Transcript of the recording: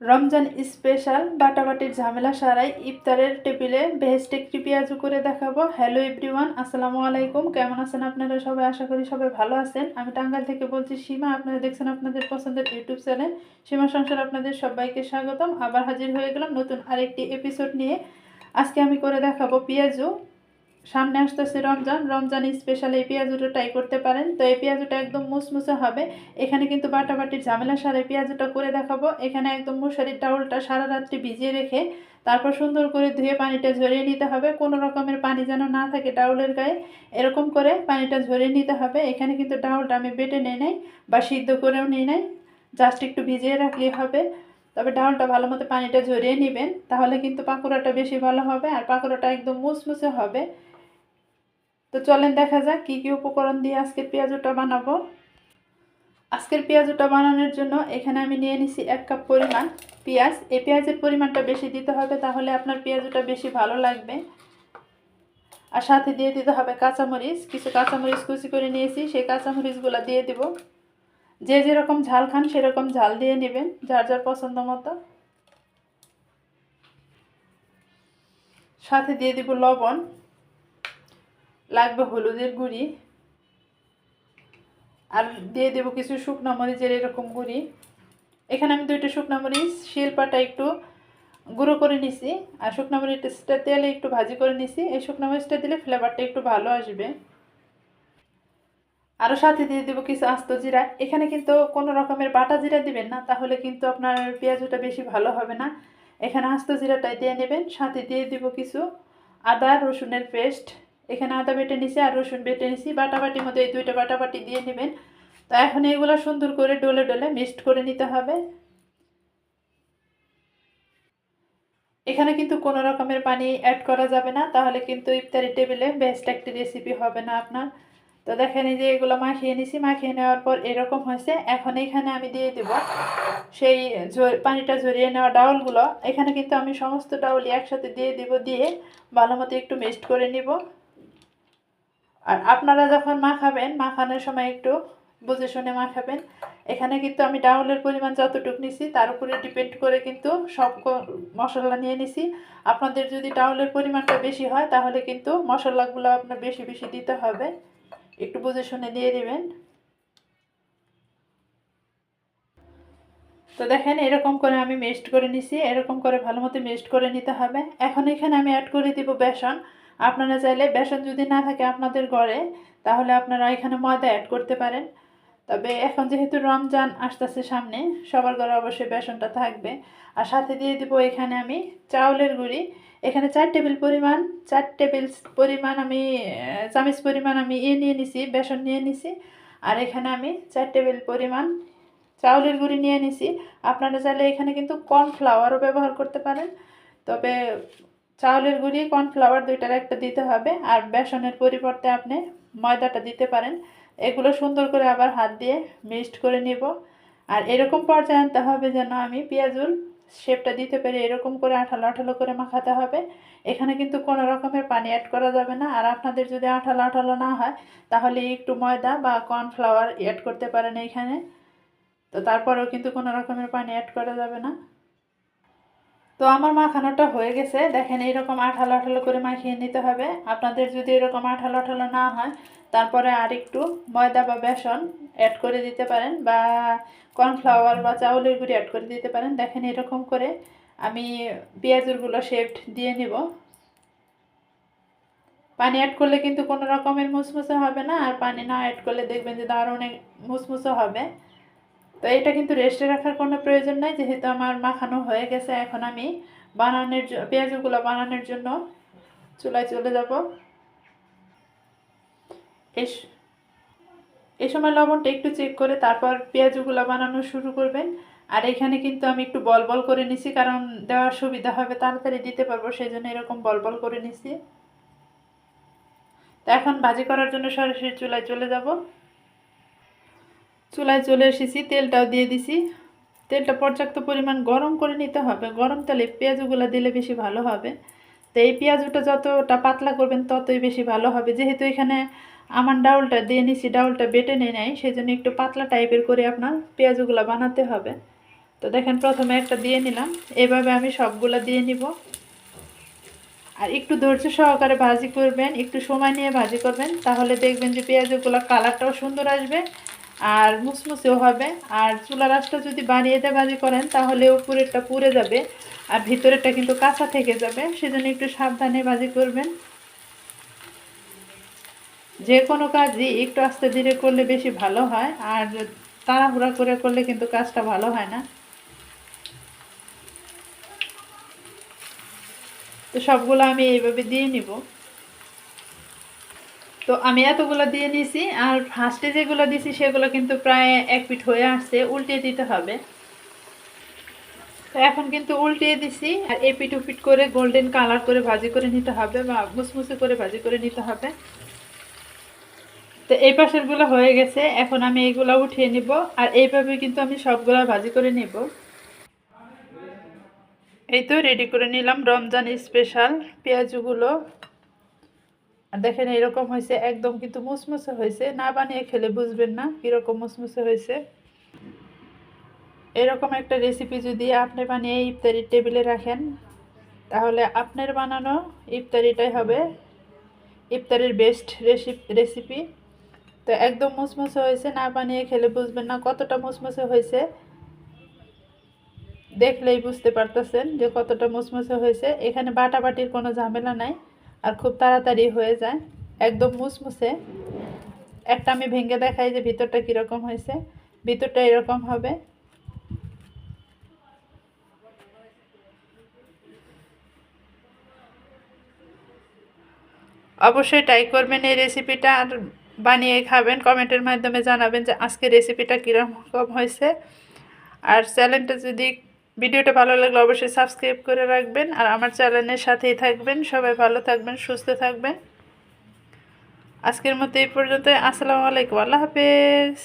Ramzan special, বাটাবাটির ঝামেলা সারাই ইফতারের টেবিলে বেহেস্ট একটি পেঁয়াজু করে দেখাবো। হ্যালো এভরিওয়ান আসসালামু আলাইকুম। কেমন আছেন আপনারা সবাই? আশা করি সবাই ভালো আছেন। আমি টাঙ্গাইল থেকে বলছি সীমা। আপনারা দেখছেন আপনাদের পছন্দের ইউটিউব চ্যানেল। সীমা সংসার আপনাদের সবাইকে স্বাগতম। আবার হাজির হয়ে গেলাম নতুন আরেকটি এপিসোড নিয়ে। আজকে আমি করে দেখাবো পেঁয়াজু। সামনে আসতেছে রমজান। রমজান স্পেশাল এই পেঁয়াজুটা ট্রাই করতে পারেন। তো এই পেঁয়াজুটা একদম মুসমুসে হবে। এখানে কিন্তু বাটাবাটির ঝামেলা, সারে পেঁয়াজুটা করে দেখাবো। এখানে একদম মুসারির টাউলটা সারা রাত্রি ভিজিয়ে রেখে তারপর সুন্দর করে ধুয়ে পানিটা ঝরিয়ে নিতে হবে। কোনো রকমের পানি যেন না থাকে ডাউলের গায়ে। এরকম করে পানিটা ঝরিয়ে নিতে হবে। এখানে কিন্তু ডাউলটা আমি বেটে নিয়ে নেই বা সিদ্ধ করেও নিয়ে নেই। জাস্ট একটু ভিজিয়ে রাখলেই হবে। তবে ডাউলটা ভালো মতো পানিটা ঝরিয়ে নেবেন। তাহলে কিন্তু পাকোড়াটা বেশি ভালো হবে আর পাকোড়াটা একদম মুসমুসে হবে। তো চলেন দেখা যাক কী কী উপকরণ দিয়ে আজকের পেঁয়াজুটা বানাবো। আজকের পেঁয়াজুটা বানানোর জন্য এখানে আমি নিয়ে নিছি এক কাপ পরিমাণ পেঁয়াজ। এই পেঁয়াজের পরিমাণটা বেশি দিতে হবে তাহলে আপনার পেঁয়াজুটা বেশি ভালো লাগবে। আর সাথে দিয়ে দিতে হবে কাঁচামরিচ। কিছু কাঁচামরিচ কুচি করে নিয়েছি, সেই কাঁচামরিচগুলো দিয়ে দিব। যে যেরকম ঝাল খান সেরকম ঝাল দিয়ে নেবেন, যার যার পছন্দ মতো। সাথে দিয়ে দিব লবণ। লাগবে হলুদের গুঁড়ি। আর দিয়ে দেবো কিছু শুকনো মরিচের এরকম গুঁড়ি। এখানে আমি দুইটা শুকনো মরিচ, শিলপাটা একটু গুঁড়ো করে নিছি। আর শুকনো মরিচটা তেলে একটু ভাজি করে নিছি। এই শুকনো মরিচটা দিলে ফ্লেভারটা একটু ভালো আসবে। আরও সাথে দিয়ে দেবো কিছু আস্ত জিরা। এখানে কিন্তু কোনো রকমের বাটা জিরা দিবেন না, তাহলে কিন্তু আপনার পেঁয়াজটা বেশি ভালো হবে না। এখানে আস্ত জিরাটাই দিয়ে নেবেন। সাথে দিয়ে দিব কিছু আদা, রসুনের পেস্ট। এখানে আদা বেটে নিছি আর রসুন বেটে নিছি, বাটাবাটির মধ্যে এই দুইটা বাটাবাটি দিয়ে নেবেন। তো এখন এগুলো সুন্দর করে ডলে ডলে মিক্সড করে নিতে হবে। এখানে কিন্তু কোনো রকমের পানি অ্যাড করা যাবে না, তাহলে কিন্তু ইফতারি টেবিলে বেস্ট একটি রেসিপি হবে না আপনার। তো দেখেন যে এগুলো মাখিয়ে নিছি, মাখিয়ে নেওয়ার পর এরকম হয়েছে। এখন এখানে আমি দিয়ে দেব সেই পানিটা ঝরিয়ে নেওয়া ডাউলগুলো। এখানে কিন্তু আমি সমস্ত ডাউলই একসাথে দিয়ে দিব, দিয়ে ভালো মতো একটু মিক্সড করে নিব। আর আপনারা যখন মাখাবেন, মাখানোর সময় একটু বুঝে শুনে মাখাবেন। এখানে কিন্তু আমি ডাউলের পরিমাণ যতটুকু নিছি, তার উপরে ডিপেন্ড করে কিন্তু সব মশলা নিয়ে নিছি। আপনাদের যদি ডাউলের পরিমাণটা বেশি হয়, তাহলে কিন্তু মশলাগুলো আপনার বেশি বেশি দিতে হবে। একটু বুঝে শুনে দিয়ে দিবেন। তো দেখেন, এরকম করে আমি মেস্ট করে নিছি। এরকম করে ভালো মতো মেস্ট করে নিতে হবে। এখন এখানে আমি অ্যাড করে দিব বেসন। আপনারা চাইলে বেসন যদি না থাকে আপনাদের ঘরে, তাহলে আপনারা এখানে ময়দা অ্যাড করতে পারেন। তবে এখন যেহেতু রমজান আসতেছে সামনে, সবার ঘরে অবশ্যই বেসনটা থাকবে। আর সাথে দিয়ে দিব এখানে আমি চাউলের গুঁড়ি। এখানে চার টেবিল পরিমাণ, চার টেবিল পরিমাণ আমি চামিচ পরিমাণ আমি ইয়ে নিয়ে নিছি, বেসন নিয়ে নিছি। আর এখানে আমি চার টেবিল পরিমাণ চাউলের গুঁড়ি নিয়ে নিছি। আপনারা চাইলে এখানে কিন্তু কর্নফ্লাওয়ারও ব্যবহার করতে পারেন। তবে চাউলের গুঁড়ি, কর্নফ্লাওয়ার দুইটার একটা দিতে হবে আর বেসনের পরিবর্তে আপনি ময়দাটা দিতে পারেন। এগুলো সুন্দর করে আবার হাত দিয়ে মিক্সড করে নেব। আর এরকম পর্যায়ে আনতে হবে যেন আমি পেঁয়াজুল শেপটা দিতে পারি এরকম করে আঠালো আঠালো করে মাখাতে হবে। এখানে কিন্তু কোনো রকমের পানি অ্যাড করা যাবে না। আর আপনাদের যদি আঠালো আঠালো না হয়, তাহলে একটু ময়দা বা কর্নফ্লাওয়ার অ্যাড করতে পারেন এইখানে তো তারপরেও কিন্তু কোনো রকমের পানি অ্যাড করা যাবে না। তো আমার মাখানোটা হয়ে গেছে। দেখেন এইরকম আঠালো আঠালো করে মাখিয়ে নিতে হবে। আপনাদের যদি এরকম আঠালো আঠালো না হয়, তারপরে আর একটু ময়দা বা বেসন অ্যাড করে দিতে পারেন বা কর্নফ্লাওয়ার বা চাউলের গুঁড়ি অ্যাড করে দিতে পারেন। দেখেন এরকম করে আমি পেঁয়াজুরগুলো শেপড দিয়ে নিব। পানি অ্যাড করলে কিন্তু কোনো রকমের মুসমুসে হবে না। আর পানি না অ্যাড করলে দেখবেন যে দারুণ মুসমুসে হবে। তো এটা কিন্তু রেস্টে রাখার কোনো প্রয়োজন নাই, যেহেতু আমার মাখানো হয়ে গেছে, এখন আমি বানানোর পেঁয়াজগুলো বানানোর জন্য চুলায় চলে যাব। এই সময় লবণটা একটু চেক করে তারপর পেঁয়াজগুলো বানানো শুরু করবেন। আর এখানে কিন্তু আমি একটু বল বল করে নিছি, কারণ দেওয়ার সুবিধা হবে, তাড়াতাড়ি দিতে পারব সেই জন্য এরকম বল বল করে নিছি। তো এখন ভাজি করার জন্য সরাসরি চুলায় চলে যাব। চুলায় চলে এসেছি, তেলটাও দিয়ে দিছি। তেলটা পর্যাপ্ত পরিমাণ গরম করে নিতে হবে। গরম তেলে পেঁয়াজগুলো দিলে বেশি ভালো হবে। তো এই পেঁয়াজটা যতটা পাতলা করবেন ততই বেশি ভালো হবে। যেহেতু এখানে আমার ডাউলটা দিয়ে নিছি, ডাউলটা বেটে নিয়ে নেয় সেই জন্য একটু পাতলা টাইপের করে আপনার পেঁয়াজগুলো বানাতে হবে। তো দেখেন, প্রথমে একটা দিয়ে নিলাম। এভাবে আমি সবগুলো দিয়ে নিব। আর একটু ধৈর্য সহকারে ভাজি করবেন, একটু সময় নিয়ে ভাজি করবেন, তাহলে দেখবেন যে পেঁয়াজগুলো কালারটাও সুন্দর আসবে। আর মুসমুসেও হবে। আর চুলা রাসটা যদি বাড়িয়ে দিয়ে ভাজি করেন, তাহলে উপরেরটা পুড়ে যাবে আর ভিতরেরটা কিন্তু কাঁচা থেকে যাবে। সেজন্য একটু সাবধানে বাজি করবেন। যে কোনো কাজই একটু আস্তে ধীরে করলে বেশি ভালো হয়, আর তাড়াহুড়া করে করলে কিন্তু কাজটা ভালো হয় না। তো সবগুলো আমি এইভাবে দিয়ে নিব। তো আমি এতগুলো দিয়ে নিয়েছি আর ফার্স্টে যেগুলো দিয়েছি সেগুলো কিন্তু প্রায় এক পিঠ হয়ে আসছে উল্টে দিতে হবে। তো এখন কিন্তু উল্টিয়ে দিছি, আর এপিট উপিট করে গোল্ডেন কালার করে ভাজি করে নিতে হবে বা মুসমুসে করে ভাজি করে নিতে হবে। তো এই পাশেরগুলো হয়ে গেছে, এখন আমি এইগুলো উঠিয়ে নিব, আর এইভাবে কিন্তু আমি সবগুলো ভাজি করে নিব। এই তো রেডি করে নিলাম, রমজান স্পেশাল পেঁয়াজগুলো। আর দেখেন এরকম হয়েছে, একদম কিন্তু মুসমুসে হয়েছে। না বানিয়ে খেলে বুঝবেন না কীরকম মুসমুসে হয়েছে। এরকম একটা রেসিপি যদি আপনি বানিয়ে ইফতারির টেবিলে রাখেন, তাহলে আপনার বানানো ইফতারিটাই হবে ইফতারির বেস্ট রেসিপি তো একদম মুসমুসে হয়েছে, না বানিয়ে খেলে বুঝবেন না কতটা মুসমুসে হয়েছে। দেখলেই বুঝতে পারতেছেন যে কতটা মুসমুসে হয়েছে। এখানে বাটাবাটির কোনো ঝামেলা নাই। আর খুব তাড়াতাড়ি হয়ে যায়। একদম মুসমুসে একটা আমি ভেঙে দেখাই যে ভিতরটা কীরকম হয়েছে। ভিতরটা এরকম হবে। অবশ্যই ট্রাই করবেন এই রেসিপিটা আর বানিয়ে খাবেন। কমেন্টের মাধ্যমে জানাবেন যে আজকে রেসিপিটা কীরকম হয়েছে। আর চ্যানেলটা যদি ভিডিওটা ভালো লাগলে অবশ্যই সাবস্ক্রাইব করে রাখবেন আর আমার চ্যানেলের সাথেই থাকবেন। সবাই ভালো থাকবেন, সুস্থ থাকবেন। আজকের মতো এই পর্যন্ত আসসালামু আলাইকুম। আল্লাহ হাফেজ।